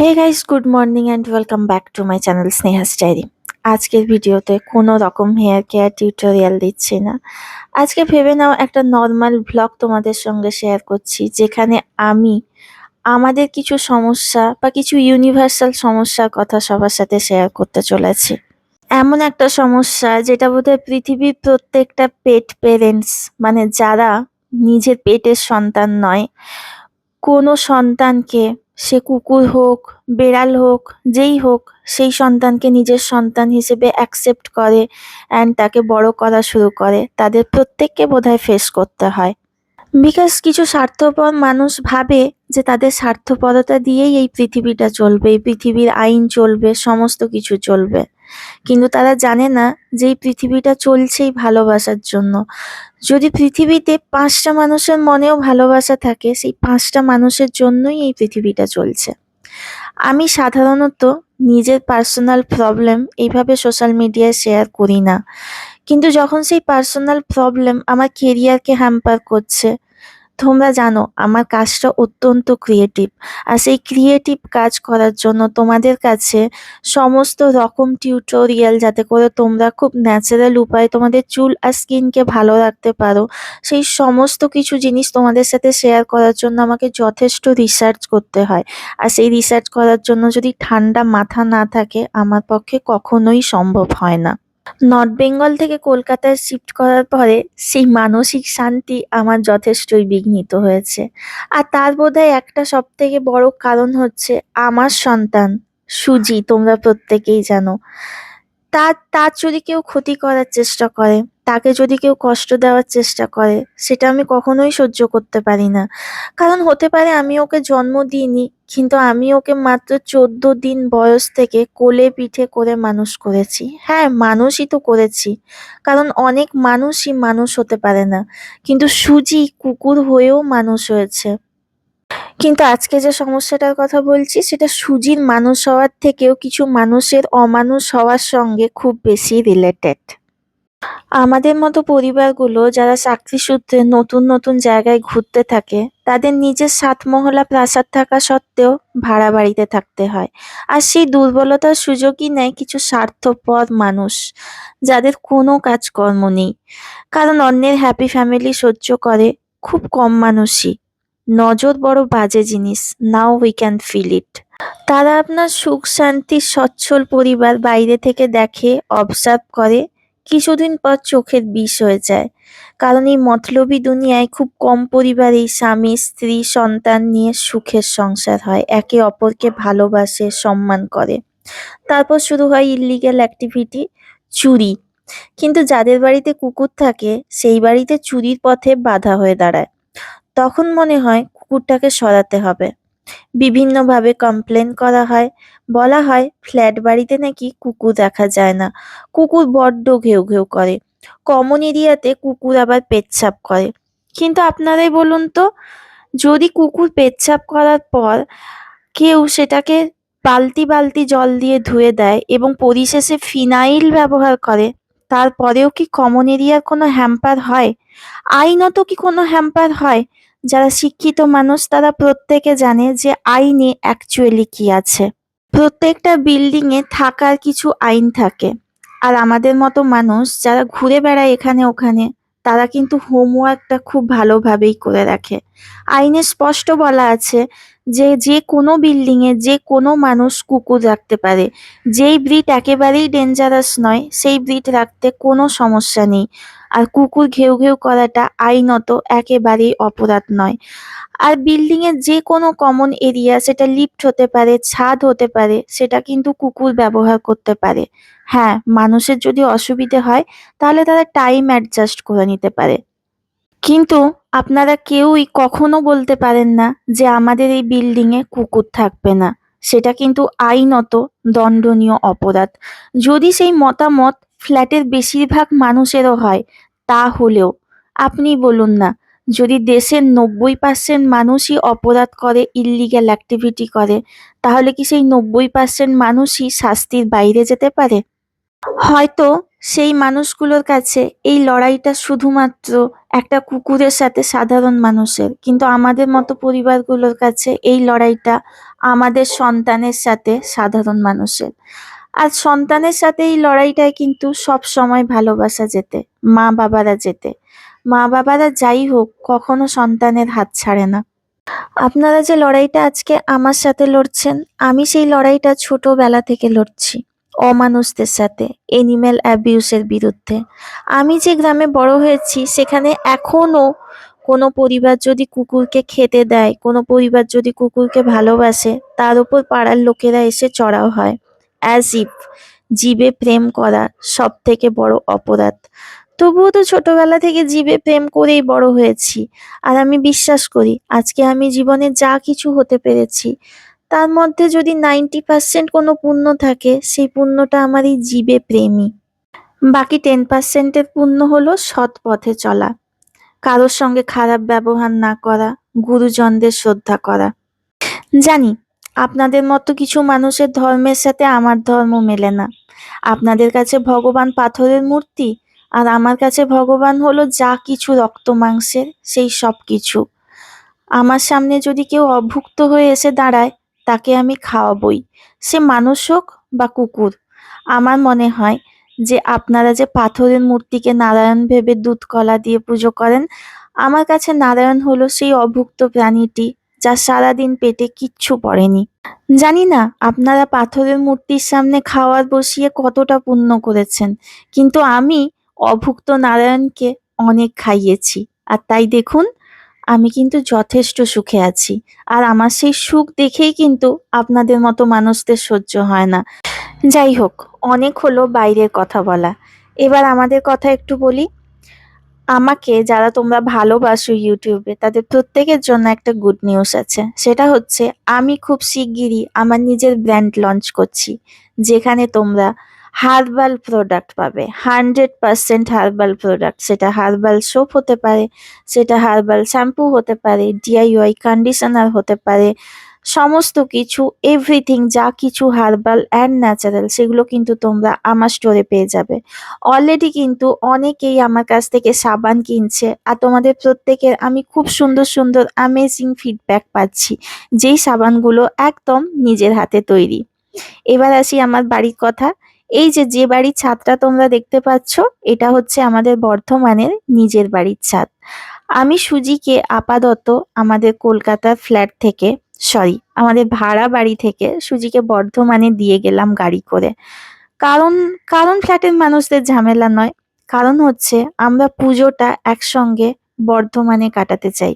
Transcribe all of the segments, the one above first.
Hey guys good morning and welcome back to my channel Sneha's diary আজকের ভিডিওতে কোনো রকম হেয়ার কেয়ার টিউটোরিয়াল দিচ্ছি না। আজকে ভেবে নাও, একটা নর্মাল ব্লগ তোমাদের সঙ্গে শেয়ার করছি, যেখানে আমি আমাদের কিছু সমস্যা বা কিছু ইউনিভার্সাল সমস্যার কথা সবার সাথে শেয়ার করতে চলেছি। এমন একটা সমস্যা যেটা বোধহয় পৃথিবীর প্রত্যেকটা পেট পেরেন্টস মানে যারা নিজের পেটের সন্তান নয়, কোনো সন্তানকে সে কুকুর হোক, বেড়াল হোক, যেই হোক, সেই সন্তানকে নিজের সন্তান হিসেবে অ্যাকসেপ্ট করে অ্যান্ড তাকে বড় করা শুরু করে। তাদের প্রত্যেককে বোধহয় ফেস করতে হয়। বিকজ কিছু স্বার্থপর মানুষ ভাবে যে তাদের স্বার্থপরতা দিয়েই এই পৃথিবীটা চলবে, এই পৃথিবীর আইন চলবে, সমস্ত কিছু চলবে। কিন্তু তারা জানে না যে এই পৃথিবীটা চলছেই ভালোবাসার জন্য। যদি পৃথিবীতে পাঁচটা মানুষের মনেও ভালোবাসা থাকে, সেই পাঁচটা মানুষের জন্যই এই পৃথিবীটা চলছে। আমি সাধারণত নিজের পার্সোনাল প্রবলেম এইভাবে সোশ্যাল মিডিয়ায় শেয়ার করি না। কিন্তু যখন সেই পার্সোনাল প্রবলেম আমার কেরিয়ারকে হ্যাম্পার করছে তোমরা জানো, আমার কাজটা অত্যন্ত ক্রিয়েটিভ আর সেই ক্রিয়েটিভ কাজ করার জন্য তোমাদের কাছে সমস্ত রকম টিউটোরিয়াল যাতে করে তোমরা খুব ন্যাচারাল উপায়ে তোমাদের চুল আর স্কিনকে ভালো রাখতে পারো। সেই সমস্ত কিছু জিনিস তোমাদের সাথে শেয়ার করার জন্য আমাকে যথেষ্ট রিসার্চ করতে হয়। আর সেই রিসার্চ করার জন্য যদি ঠান্ডা মাথা না থাকে, আমার পক্ষে কখনোই সম্ভব হয় না। নর্থ বেঙ্গল থেকে কলকাতায় শিফট করার পরে সেই মানসিক শান্তি আমার যথেষ্টই বিঘ্নিত হয়েছে। আর তার বোধহয় একটা সব থেকে বড় কারণ হচ্ছে আমার সন্তান, সুজি, তোমরা প্রত্যেকেই জানো। তার তার যদি কেউ ক্ষতি করার চেষ্টা করে, তাকে যদি কেউ কষ্ট দেওয়ার চেষ্টা করে, সেটা আমি কখনোই সহ্য করতে পারি না। কারণ হতে পারে আমি ওকে জন্ম দিইনি কিন্তু আমি ওকে মাত্র চোদ্দ দিন বয়স থেকে কোলে পিঠে করে মানুষ করেছি। হ্যাঁ মানুষই তো করেছি। কারণ অনেক মানুষই মানুষ হতে পারে না। কিন্তু সুজি কুকুর হয়েও মানুষ হয়েছে। কিন্তু আজকে যে সমস্যাটার কথা বলছি, সেটা সুজির মানুষ হওয়ার থেকেও কিছু মানুষের অমানুষ হওয়ার সঙ্গে খুব বেশি রিলেটেড আমাদের মতো পরিবারগুলো যারা চাকরি সূত্রে নতুন নতুন জায়গায় ঘুরতে থাকে, তাদের নিজের সাতমহলা প্রাসাদ থাকা সত্ত্বেও ভাড়া বাড়িতে থাকতে হয়। আর সেই দুর্বলতার সুযোগই নেয় কিছু স্বার্থপর মানুষ, যাদের কোনো কাজকর্ম নেই। কারণ অন্যের হ্যাপি ফ্যামিলি সহ্য করে খুব কম মানুষই। নজর বড় বাজে জিনিস now we can feel it তারা আপনার সুখ, শান্তি, সচ্ছল পরিবার বাইরে থেকে দেখে অবজার্ভ করে কিছুদিন পর চোখের বিষ হয়ে যায়। কারণ এই মতলবী দুনিয়ায় খুব কম পরিবারেই স্বামী, স্ত্রী, সন্তান নিয়ে সুখের সংসার হয়, একে অপরকে ভালোবাসে, সম্মান করে। তারপর শুরু হয় ইল্লিগ্যাল অ্যাক্টিভিটি চুরি। কিন্তু যাদের বাড়িতে কুকুর থাকে, সেই বাড়িতে চুরির পথে বাধা হয়ে দাঁড়ায়। তখন মনে হয় কুকুরটাকে সরাতে হবে। বিভিন্নভাবে কমপ্লেন করা হয় বলা হয়, ফ্ল্যাট বাড়িতে নাকি কুকুর দেখা যায় না। কুকুর বড্ড ঘেউ ঘেউ করে। কমন এরিয়াতে কুকুর আবার পেচ্ছাপ করে। কিন্তু আপনারাই বলুন তো, যদি কুকুর পেচ্ছাপ করার পর কেউ সেটাকে বালতি বালতি জল দিয়ে ধুয়ে দেয় এবং পরিশেষে ফিনাইল ব্যবহার করে, তারপরেও কি কমন এরিয়ার কোনো হ্যাম্পার হয়? আইনত কি কোনো হ্যাম্পার হয়? যারা শিক্ষিত মানুষ, তারা প্রত্যেকে জানে যে আইনে অ্যাকচুয়ালি কি আছে। প্রত্যেকটা বিল্ডিং এ থাকার কিছু আইন থাকে। আর আমাদের মতো মানুষ যারা ঘুরে বেড়ায় এখানে ওখানে, তারা কিন্তু হোমওয়ার্কটা খুব ভালোভাবেই করে রাখে। আইনে স্পষ্ট বলা আছে যে যে কোনো বিল্ডিং এ যে কোনো মানুষ কুকুর রাখতে পারে। যেই ব্রিড একেবারেই ডেঞ্জারাস নয়, সেই ব্রিড রাখতে কোনো সমস্যা নেই। আর কুকুর ঘেউ ঘেউ করাটা আইনত একেবারেই অপরাধ নয়। আর বিল্ডিং এর যে কোনো কমন এরিয়া সেটা লিফট হতে পারে, ছাদ হতে পারে, সেটা কিন্তু কুকুর ব্যবহার করতে পারে। হ্যাঁ মানুষের যদি অসুবিধে হয়, তাহলে তারা টাইম অ্যাডজাস্ট করে নিতে পারে। কিন্তু আপনারা কেউই কখনো বলতে পারেন না যে আমাদের এই বিল্ডিং এ কুকুর থাকবে না। সেটা কিন্তু আইনত দণ্ডনীয় অপরাধ। যদি সেই মতামত ফ্ল্যাটের বেশিরভাগ মানুষেরও হয়, তাহলেও আপনি বলুন না যদি দেশের নব্বই পার্সেন্ট মানুষই অপরাধ করে ইল্লিগ্যাল অ্যাক্টিভিটি করে, তাহলে কি সেই নব্বই পার্সেন্ট মানুষই শাস্তির বাইরে যেতে পারে? হয়তো সেই মানুষগুলোর কাছে এই লড়াইটা শুধুমাত্র একটা কুকুরের সাথে সাধারণ মানুষের, কিন্তু আমাদের মতো পরিবারগুলোর কাছে এই লড়াইটা আমাদের সন্তানের সাথে সাধারণ মানুষের। আর সন্তানের সাথে এই লড়াইটায় কিন্তু সব সময় ভালোবাসা যেতে মা বাবারা যেতে। মা বাবারা যাই হোক, কখনো সন্তানের হাত ছাড়ে না। আপনারা যে লড়াইটা আজকে আমার সাথে লড়ছেন, আমি সেই লড়াইটা ছোটবেলা থেকে লড়ছি, অমানুষদের সাথে এনিম্যাল অ্যাবিউসের বিরুদ্ধে। আমি যে গ্রামে বড় হয়েছি, সেখানে এখনও কোনো পরিবার যদি কুকুরকে খেতে দেয়, কোনো পরিবার যদি কুকুরকে ভালোবাসে, তার উপর পাড়ার লোকেরা এসে চড়াও হয়। অ্যাজ ইফ জীবে প্রেম করা সব থেকে বড় অপরাধ। তবুও তো ছোটবেলা থেকে জীবে প্রেম করেই বড় হয়েছি। আর আমি বিশ্বাস করি, আজকে আমি জীবনে যা কিছু হতে পেরেছি, তার মধ্যে যদি নাইনটি পার্সেন্ট কোনো পুণ্য থাকে, সেই পুণ্যটা আমার এই জীবে প্রেমই বাকি টেন পার্সেন্টের পুণ্য হলো সৎ পথে চলা, কারোর সঙ্গে খারাপ ব্যবহার না করা, গুরুজনদের শ্রদ্ধা করা। জানি, আপনাদের মতো কিছু মানুষের ধর্মের সাথে আমার ধর্ম মেলে না। আপনাদের কাছে ভগবান পাথরের মূর্তি আর আমার কাছে ভগবান হলো যা কিছু রক্ত মাংসের, সেই সব কিছু। আমার সামনে যদি কেউ অভুক্ত হয়ে এসে দাঁড়ায়, তাকে আমি খাওয়াবই। সে মানুষ হোক বা কুকুর, আমার মনে হয় যে আপনারা যে পাথরের মূর্তিকে নারায়ণ ভেবে দুধ কলা দিয়ে পুজো করেন, আমার কাছে নারায়ণ হলো সেই অভুক্ত প্রাণীটি যা সারাদিন পেটে কিচ্ছু পড়েনি। জানি না আপনারা পাথরের মূর্তির সামনে খাওয়ার বসিয়ে কতটা পুণ্য করেছেন, কিন্তু আমি অভুক্ত নারায়ণকে অনেক খাইয়েছি। আর তাই দেখুন, আমি কিন্তু যথেষ্ট সুখে আছি। আর আমার সেই সুখ দেখেই কিন্তু আপনাদের মতো মানুষদের সহ্য হয় না। যাই হোক, অনেক হলো বাইরের কথা বলা। এবার আমাদের কথা একটু বলি। আমাকে যারা তোমরা ভালোবাসো ইউটিউবে, তাদের প্রত্যেকের জন্য একটা গুড নিউজ আছে। সেটা হচ্ছে, আমি খুব শিগগিরই আমার নিজের ব্র্যান্ড লঞ্চ করছি। যেখানে তোমরা হার্বাল প্রোডাক্ট পাবে। Hundred percent herbal product. সেটা হার্বাল সোপ হতে পারে, সেটা হার্বাল শ্যাম্পু হতে পারে ডিআইওয়াই কন্ডিশনার হতে পারে, সমস্ত কিছু এভরিথিং যা কিছু হার্বাল অ্যান্ড ন্যাচারাল সেগুলো কিন্তু তোমরা আমার স্টোরে পেয়ে যাবে। অলরেডি কিন্তু অনেকেই আমার কাছ থেকে সাবান কিনছে আর তোমাদের প্রত্যেকের আমি খুব সুন্দর সুন্দর অ্যামেজিং ফিডব্যাক পাচ্ছি যেই সাবানগুলো একদম নিজের হাতে তৈরি। এবার আসি আমার বাড়ির কথা। এই যে যে বাড়ির ছাদটা তোমরা দেখতে পাচ্ছ, এটা হচ্ছে আমাদের বর্ধমানের নিজের বাড়ির ছাদ। আমি সুজিকে আপাতত আমাদের কলকাতার ফ্ল্যাট থেকে, সরি, আমাদের ভাড়া বাড়ি থেকে সুজিকে বর্ধমানে দিয়ে গেলাম গাড়ি করে। কারণ কারণ ফ্ল্যাটের মানুষদের ঝামেলা নয়। কারণ হচ্ছে আমরা পুজোটা একসঙ্গে বর্ধমানে কাটাতে চাই।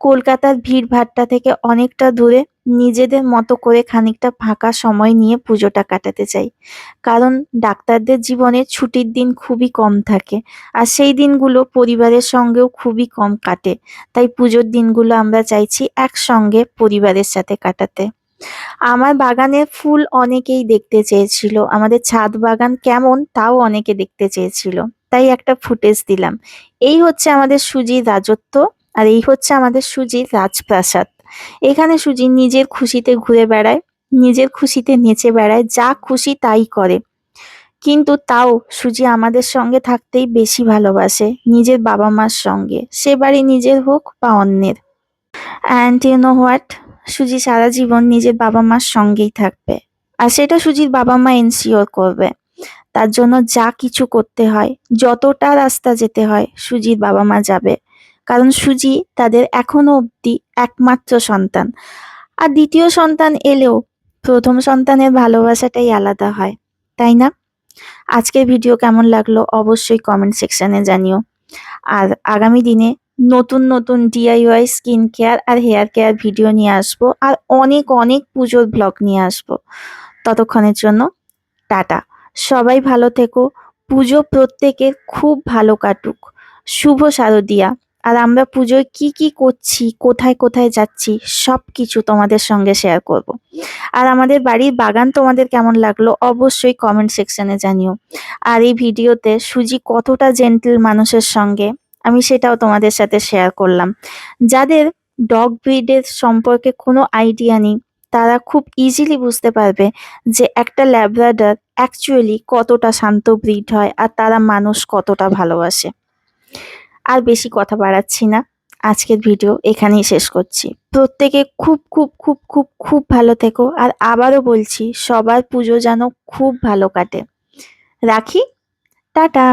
কলকাতার ভিড় ভিড়ভাট্টা থেকে অনেকটা দূরে নিজেদের মতো করে খানিকটা ফাঁকা সময় নিয়ে পুজোটা কাটাতে চাই। কারণ ডাক্তারদের জীবনে ছুটির দিন খুবই কম থাকে আর সেই দিনগুলো পরিবারের সঙ্গেও খুবই কম কাটে। তাই পুজোর দিনগুলো আমরা চাইছি একসঙ্গে পরিবারের সাথে কাটাতে। আমার বাগানের ফুল অনেকেই দেখতে চেয়েছিল। আমাদের ছাদ বাগান কেমন তাও অনেকে দেখতে চেয়েছিল। তাই একটা ফুটেজ দিলাম। এই হচ্ছে আমাদের সুজির রাজত্ব আর এই হচ্ছে আমাদের সুজির রাজপ্রাসাদ। এখানে সুজি নিজের খুশিতে ঘুরে বেড়ায়, নিজের খুশিতে নেচে বেড়ায়, যা খুশি তাই করে। কিন্তু তাও সুজি আমাদের সঙ্গে থাকতেই বেশি ভালোবাসে, নিজের বাবা মার সঙ্গে। সে বাড়ি নিজের হোক বা অন্যের। অ্যান্ড ইউ নো হোয়াট সুজি সারা জীবন নিজের বাবা মার সঙ্গেই থাকবে। আর সেটা সুজির বাবা মা এনশিওর করবে। তার জন্য যা কিছু করতে হয়, যতটা রাস্তা যেতে হয়, সুজির বাবা মা যাবে। কারণ সুজি তাদের এখনও অবধি একমাত্র সন্তান। আর দ্বিতীয় সন্তান এলেও প্রথম সন্তানের ভালোবাসাটাই আলাদা হয়, তাই না? আজকের ভিডিও কেমন লাগল অবশ্যই কমেন্ট সেকশনে জানিও। আর আগামী দিনে নতুন নতুন ডিআইওয়াই স্কিন কেয়ার আর হেয়ার কেয়ার ভিডিও নিয়ে আসব আর অনেক অনেক পুজোর ব্লগ নিয়ে আসব। ততক্ষণের জন্য টাটা। সবাই ভালো থেকো। পুজো প্রত্যেকের খুব ভালো কাটুক। শুভ শারদিয়া। আর আমরা পুজোয় কি কি করছি, কোথায় কোথায় যাচ্ছি সব কিছু তোমাদের সঙ্গে শেয়ার করব। আর আমাদের বাড়ির বাগান তোমাদের কেমন লাগল অবশ্যই কমেন্ট সেকশনে জানিও। আর এই ভিডিওতে সুজি কতটা জেন্টল মানুষের সঙ্গে আমি সেটাও তোমাদের সাথে শেয়ার করলাম। যাদের ডগ ব্রিডের সম্পর্কে কোনো আইডিয়া নেই, তারা খুব ইজিলি বুঝতে পারবে যে একটা ল্যাব্রাডার অ্যাকচুয়ালি কতটা শান্ত ব্রিড হয় আর তারা মানুষ কতটা ভালোবাসে। আর বেশি কথা বাড়াচ্ছি না, আজকের ভিডিও এখানেই শেষ করছি। প্রত্যেকে খুব খুব খুব খুব খুব ভালো থেকো আর আবারও বলছি, সবার পুজো যেন খুব ভালো কাটে। রাখি? টাটা!